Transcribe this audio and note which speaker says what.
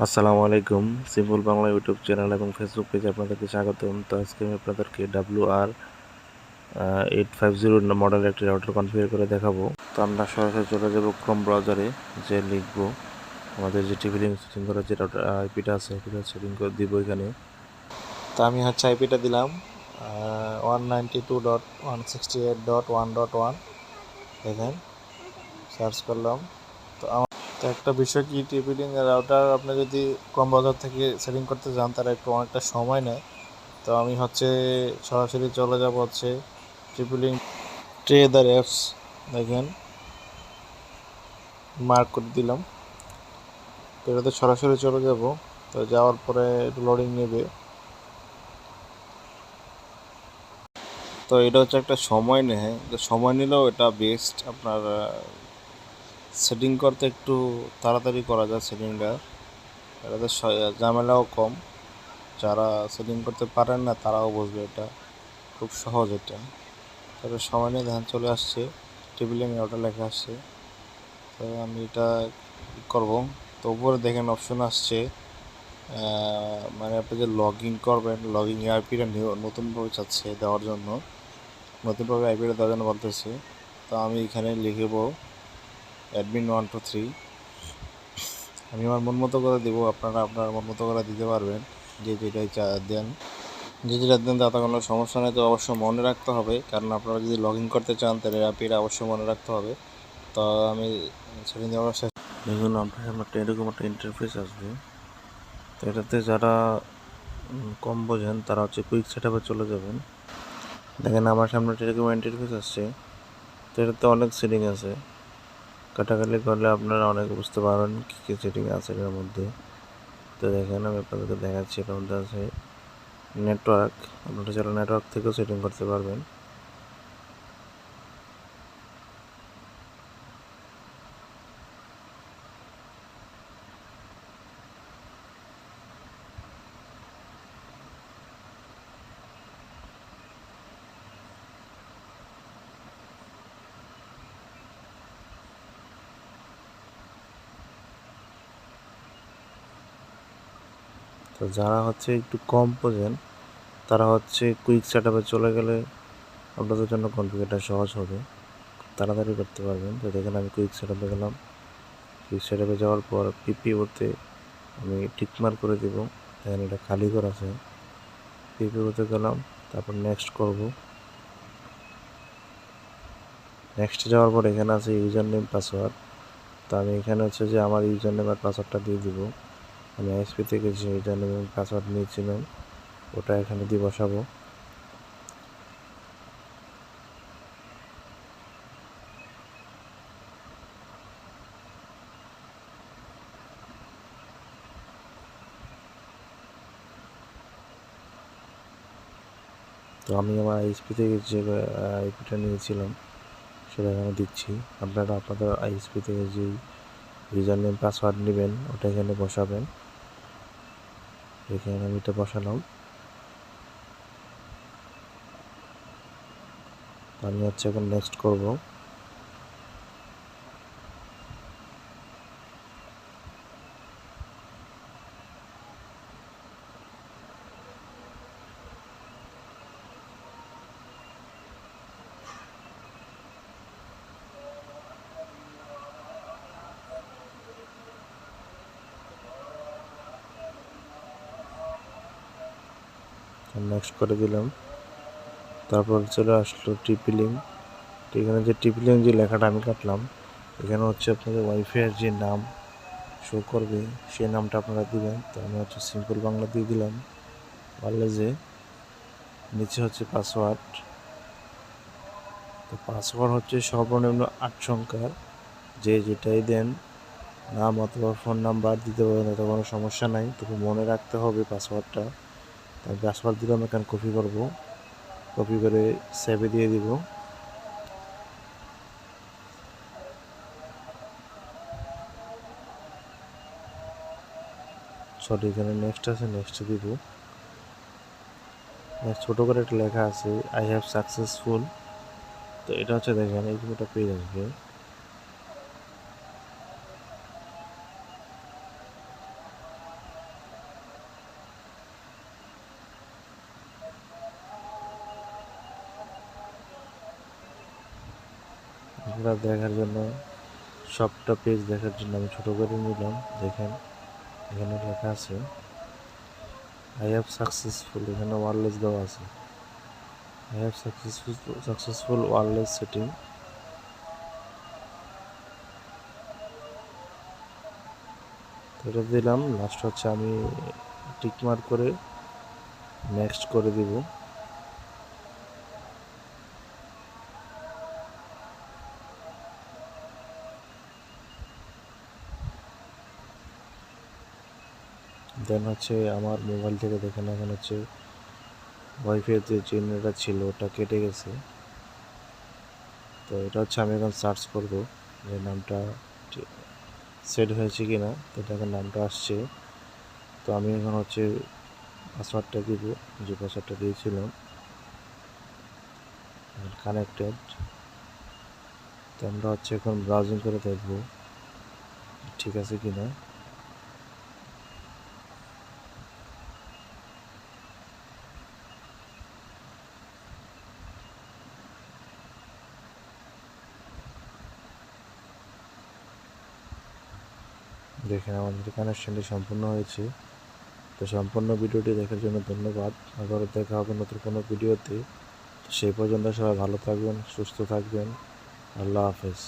Speaker 1: আসসালামু আলাইকুম, simple Bangla YouTube channel এবং ফেসবুক পেজে আপনাদেরকে স্বাগতম। তো আজকে আমি আপনাদেরকে W R eight five zero model একটি রাউটার কনফিগার করে দেখাবো। তো আমরা সরাসরি চলে যাব ক্রোম ব্রাউজারে যে লিখব আমাদের যে টিভি লিঙ্ক সেটিং করার যে রাউটার আইপিটা আছে আইপিটা সেটিং করে দিব এখানে। তো আমি হচ্ছে আইপিটা দিলাম one ninety two dot one sixty eight dot one dot one দেখেন সার্চ করলাম। তো একটা বিষয় কি লিঙ্ক রাউটার আপনি যদি কম বাজার থেকে সেটিং করতে যান তারা একটু অনেকটা সময় নেয়। তো আমি হচ্ছে সরাসরি চলে যাব হচ্ছে লিঙ্ক ট্রেদার অ্যাপস দেখেন। মার্ক করে দিলাম। তো এটাতে সরাসরি চলে যাব। তো যাওয়ার পরে লোডিং নেবে। তো এটা হচ্ছে একটা সময় নেয়। সময় নিলেও এটা বেস্ট আপনার সেটিং করতে একটু তাড়াতাড়ি করা যায় সেটিংটা এটাতে ঝামেলাও কম। যারা সেটিং করতে পারেন না, তারাও বুঝবে এটা। খুব সহজ এটা। তবে সময় নিয়ে ধ্যান চলে আসছে। টেবিলে আমি ওটা লেখা আসছে। তো আমি এটা করব। তো উপরে দেখেন অপশন আসছে। মানে আপনি যে লগ ইন করবেন লগ ইন আইপিটা নতুনভাবে চাচ্ছে দেওয়ার জন্য। নতুনভাবে আইপিটা দেওয়ার জন্য বলতেছে। তো আমি এখানে লিখব অ্যাডমিন ওয়ান টু থ্রি আমি আমার মন মতো করে দেবো, আপনারা আপনার মন মতো করে দিতে পারবেন। যে যেটাই চা দেন, যে যেটা দেন তাতে কোনো সমস্যা নেই। তো অবশ্যই মনে রাখতে হবে, কারণ আপনারা যদি লগ ইন করতে চান, তাহলে অ্যাপিটা অবশ্যই মনে রাখতে হবে। তো আমি সেদিন দেওয়ার শেষ দেখুন, আপনার সামনে একটা এরকম একটা ইন্টারফেস আসবে। তো এটাতে যারা কম বোঝেন, তারা হচ্ছে কুইক সেট আপে চলে যাবেন। দেখেন, আমার সামনে এরকম ইন্টারফেস আসছে। তো এটাতে অনেক সেটিং আছে। কাটাকাটি করলে আপনারা অনেক বুঝতে পারবেন কী কী সেটিং আছে এর মধ্যে। তো দেখেন, আমি আপনাদেরকে দেখাচ্ছি এর মধ্যে আছে নেটওয়ার্ক আপনারা চাইলে নেটওয়ার্ক থেকেও সেটিং করতে পারবেন। তো যারা হচ্ছে একটু কম বোঝেন, তারা হচ্ছে কুইক সেট চলে গেলে আপনাদের জন্য কনফিগারটা সহজ হবে। তাড়াতাড়ি করতে পারবেন। তো দেখেন আমি কুইক সেট গেলাম। কুইক সেট যাওয়ার পর পিপিওতে আমি টিকমার করে দেব। দেখেন এটা খালি করা আছে। পিপিওতে গেলাম, তারপর নেক্সট করব। নেক্সট যাওয়ার পর এখানে আছে ইউজার নেম পাসওয়ার্ড তো আমি এখানে হচ্ছে যে আমার ইউজার নেম আর পাসওয়ার্ডটা দিয়ে দিব। আমি আইএসপি থেকে যে ইউজার পাসওয়ার্ড নিয়েছিলাম, ওটা এখানে দিয়ে বসাবো। তো আমি আমার আইএসপি থেকে যে আইপিটা নিয়েছিলাম, সেটা এখানে দিচ্ছি। আপনারা আপনাদের আইএসপি থেকে যে ইউজার নেম পাসওয়ার্ড নেবেন, ওটা এখানে বসাবেন। এখানে আমি তো বসালাম। আমি হচ্ছে এখন নেক্সট করব। নেক্সট করে দিলাম। তারপর চলে আসলো টিপি লিঙ্ক তো এখানে যে টিপি লিঙ্ক যে লেখাটা আমি কাটলাম, এখানে হচ্ছে আপনাদের ওয়াইফাইয়ের যে নাম শো করবে, সেই নামটা আপনারা দিবেন। তো আমি হচ্ছে সিম্পল বাংলা দিয়ে দিলাম। যে, নিচে হচ্ছে পাসওয়ার্ড তো পাসওয়ার্ড হচ্ছে সর্বনিম্ন আট সংখ্যার। যে যেটাই দেন, নাম অথবা ফোন নাম্বার দিতে পারেন এতে কোনো সমস্যা নাই। তবু মনে রাখতে হবে পাসওয়ার্ডটা পাসওয়ার্ড দিলাম এখানে কপি করব। কপি করে সেভে দিয়ে দিব। সরি, এখানে নেক্সট আছে নেক্সট দিব। ছোটো করে একটা লেখা আছে আই হ্যাভ সাকসেসফুল তো এটা হচ্ছে দেখেন, এই পেজ আসবে এটা দেখার জন্য সবটা পেজ দেখার জন্য আমি ছোট করে নিলাম। দেখেন, এখানে লেখা আছে আই হ্যাভ সাকসেসফুল এখানে ওয়ারলেস দেওয়া আছে। I have successful successful wireless setting দিলাম। লাস্ট হচ্ছে আমি টিক মার্ক করে নেক্সট করে দিব। দেন হচ্ছে আমার মোবাইল থেকে দেখেন এখন হচ্ছে ওয়াইফাই যে চিহ্নটা ছিল, ওটা কেটে গেছে। তো এটা হচ্ছে আমি এখন সার্চ করব যে নামটা সেট হয়েছে কি না তো দেখেন নামটা আসছে। তো আমি এখন হচ্ছে পাসওয়ার্ডটা দিব, যে পাসওয়ার্ডটা দিয়েছিলাম। কানেক্টেড তো আমরা হচ্ছে এখন ব্রাউজিং করে দেখব, ঠিক আছে কি না দেখেন আমাদের কানেকশনটি সম্পূর্ণ হয়েছে। তো সম্পূর্ণ ভিডিওটি দেখার জন্য ধন্যবাদ। আবারও দেখা হবে নতুন কোনো ভিডিওতে। সেই পর্যন্ত সবাই ভালো থাকবেন, সুস্থ থাকবেন। আল্লাহ হাফেজ।